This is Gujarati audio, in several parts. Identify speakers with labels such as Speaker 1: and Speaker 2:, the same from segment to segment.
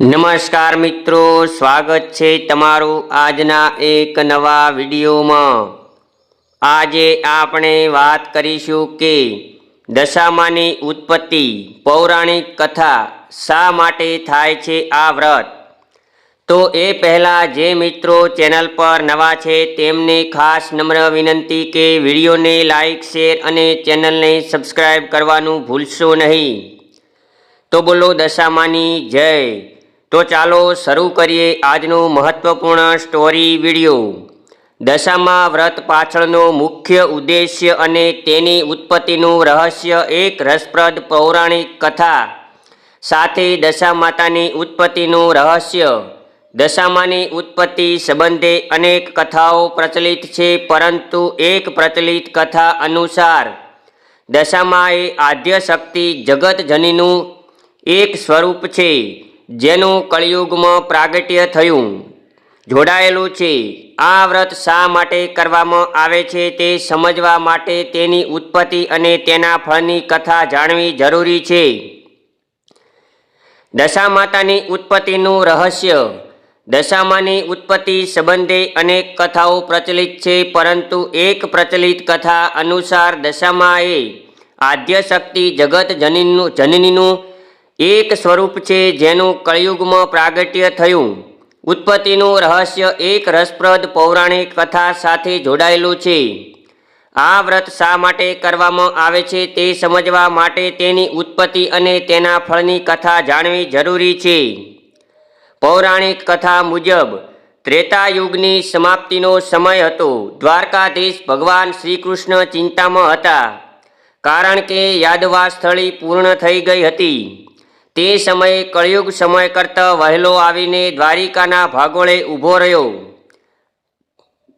Speaker 1: નમસ્કાર મિત્રો, સ્વાગત છે તમારું આજના એક નવા વિડીયોમાં. આજે આપણે વાત કરીશું કે દશામાની ઉત્પત્તિ પૌરાણિક કથા શા માટે થાય છે આ વ્રત? તો એ પહેલાં જે મિત્રો ચેનલ પર નવા છે તેમને ખાસ નમ્ર વિનંતી કે વિડીયોને લાઇક શેર અને ચેનલને સબસ્ક્રાઈબ કરવાનું ભૂલશો નહીં. તો બોલો દશામાની જય. તો ચાલો શરૂ કરીએ આજનું મહત્વપૂર્ણ સ્ટોરી વિડિયો દશામાં વ્રત પાછળનો મુખ્ય ઉદ્દેશ્ય અને તેની ઉત્પત્તિનું રહસ્ય એક રસપ્રદ પૌરાણિક કથા. સાથે દશા માતાની ઉત્પત્તિનું રહસ્ય. દશામાની ઉત્પત્તિ સંબંધે અનેક કથાઓ પ્રચલિત છે, પરંતુ એક પ્રચલિત કથા અનુસાર દશામાં એ આદ્ય શક્તિ જગતજનીનું એક સ્વરૂપ છે. જેનું કળિયુગમાં પ્રાગટ્ય થયું. જોડાયેલું છે. આ વ્રત શા માટે કરવામાં આવે છે તે સમજવા માટે તેની ઉત્પત્તિ અને તેના ફળની કથા જાણવી જરૂરી છે. દશા માતાની ઉત્પત્તિનું રહસ્ય. દશામાની ઉત્પત્તિ સંબંધે અનેક કથાઓ પ્રચલિત છે, પરંતુ એક પ્રચલિત કથા અનુસાર દશામાએ એ આદ્ય શક્તિ જગત જનીનું જનનીનું એક સ્વરૂપ છે જેનું કળિયુગમાં પ્રાગટ્ય થયું. ઉત્પત્તિનું રહસ્ય એક રસપ્રદ પૌરાણિક કથા સાથે જોડાયેલું છે. આ વ્રત શા માટે કરવામાં આવે છે તે સમજવા માટે તેની ઉત્પત્તિ અને તેના ફળની કથા જાણવી જરૂરી છે. પૌરાણિક કથા મુજબ ત્રેતા યુગની સમાપ્તિનો સમય હતો. દ્વારકાધીશ ભગવાન શ્રી કૃષ્ણ ચિંતામાં હતા, કારણ કે યાદવા સ્થળી પૂર્ણ થઈ ગઈ હતી. તે સમયે કળિયુગ સમય કરતાં વહેલો આવીને દ્વારિકાના ભાગોળે ઊભો રહ્યો.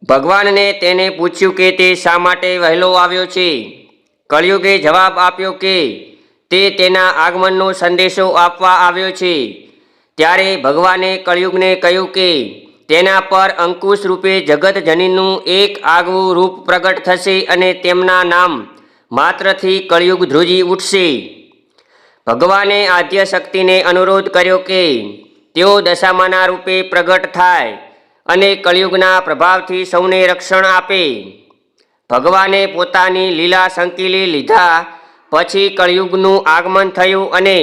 Speaker 1: ભગવાનને તેને પૂછ્યું કે તે શા માટે વહેલો આવ્યો છે? કળિયુગે જવાબ આપ્યો કે તે તેના આગમનનો સંદેશો આપવા આવ્યો છે. ત્યારે ભગવાને કળિયુગને કહ્યું કે તેના પર અંકુશ રૂપે જગત જનીનું એક આગવું રૂપ પ્રગટ થશે અને તેમના નામ માત્રથી કળિયુગ ધ્રુજી ઉઠશે. ભગવાને આદ્ય શક્તિને અનુરોધ કર્યો કે તેઓ દશામાના રૂપે પ્રગટ થાય અને કળિયુગના પ્રભાવથી સૌને રક્ષણ આપે. ભગવાને પોતાની લીલા સંકેલી લીધા પછી કળિયુગનું આગમન થયું અને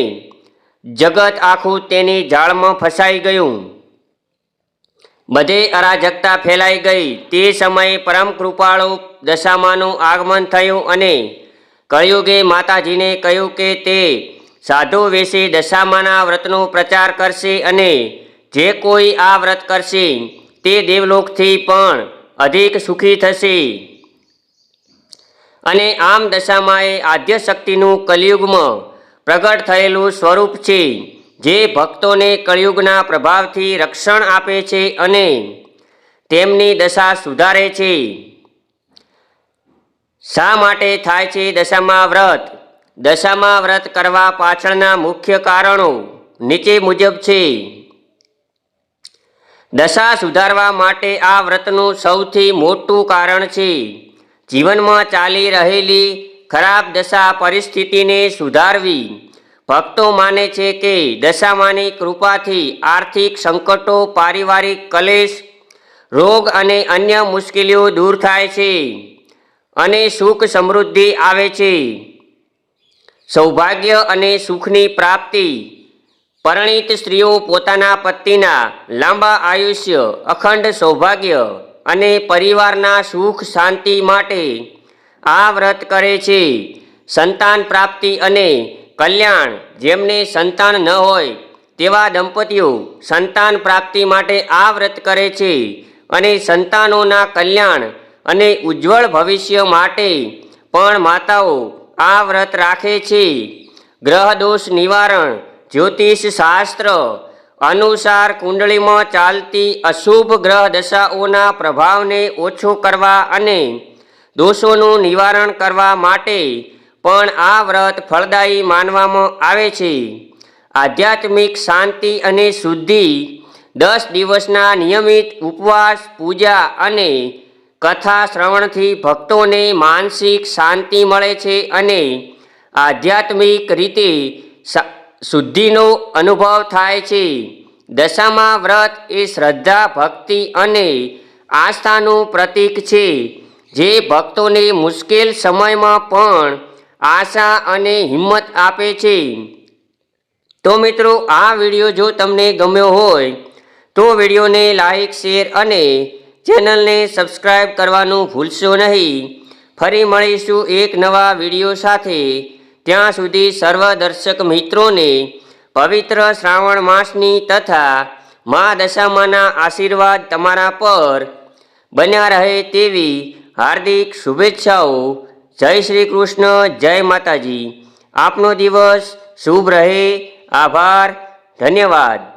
Speaker 1: જગત આખું તેની જાળમાં ફસાઈ ગયું. બધે અરાજકતા ફેલાઈ ગઈ. તે સમયે પરમ કૃપાળુ દશામાનું આગમન થયું અને કળિયુગે માતાજીને કહ્યું કે તે સાધુ વેશે દશામાના વ્રતનો પ્રચાર કરશે અને જે કોઈ આ વ્રત કરશે, તે દેવલોકથી પણ અધિક સુખી થશે. અને આમ દશામાં એ આદ્ય શક્તિનું કલિયુગમાં પ્રગટ થયેલું સ્વરૂપ છે, જે ભક્તોને કળિયુગના પ્રભાવથી રક્ષણ આપે છે અને તેમની દશા સુધારે છે. શા માટે થાય છે દશામાં વ્રત? દશામાં વ્રત કરવા પાછળના મુખ્ય કારણો નીચે મુજબ છે. દશા સુધારવા માટે આ વ્રતનું સૌથી મોટું કારણ છે. જીવનમાં ચાલી રહેલી ખરાબ દશા પરિસ્થિતિને સુધારવી. ભક્તો માને છે કે દશામાની કૃપાથી આર્થિક સંકટો, પારિવારિક કલેશ, રોગ અને અન્ય મુશ્કેલીઓ દૂર થાય છે અને સુખ સમૃદ્ધિ આવે છે. સૌભાગ્ય અને સુખની પ્રાપ્તિ. પરણિત સ્ત્રીઓ પોતાના પતિના લાંબા આયુષ્ય, અખંડ સૌભાગ્ય અને પરિવારના સુખ, શાંતિ માટે આ વ્રત કરે છે. સંતાન પ્રાપ્તિ અને કલ્યાણ જેમને સંતાન ન હોય તેવા દંપતીઓ સંતાન પ્રાપ્તિ માટે આ વ્રત કરે છે અને સંતાનોના કલ્યાણ અને ઉજ્જવળ ભવિષ્ય માટે પણ માતાઓ આ વ્રત રાખે છે. ગ્રહદોષ નિવારણ, જ્યોતિષ શાસ્ત્ર, અનુસાર કુંડળીમાં ચાલતી અશુભ ગ્રહ દશાઓના પ્રભાવને ઓછો કરવા અને દોષોનું નિવારણ કરવા માટે પણ આ વ્રત ફળદાયી માનવામાં આવે છે. આધ્યાત્મિક શાંતિ અને શુદ્ધિ દસ દિવસના નિયમિત ઉપવાસ, પૂજા અને કથા શ્રવણથી ભક્તોને માનસિક શાંતિ મળે છે અને આધ્યાત્મિક રીતે શુદ્ધિનો અનુભવ થાય છે. દશામાં વ્રત એ શ્રદ્ધા, ભક્તિ અને આસ્થાનું પ્રતીક છે. જે ભક્તોને મુશ્કેલ સમયમાં પણ આશા અને હિંમત આપે છે. તો મિત્રો, આ વીડિયો જો તમને ગમ્યો હોય, તો વિડીયોને લાઈક, શેર અને ચેનલને સબસ્ક્રાઈબ કરવાનું ભૂલશો નહીં. ફરી મળીશું એક નવા વીડિયો સાથે. ત્યાં સુધી સર્વ દર્શક મિત્રોને પવિત્ર શ્રાવણ માસની તથા મા દશામાના આશીર્વાદ તમારા પર બન્યા રહે તેવી હાર્દિક શુભેચ્છાઓ. જય શ્રી કૃષ્ણ, જય માતાજી. આપનો દિવસ શુભ રહે. આભાર. ધન્યવાદ.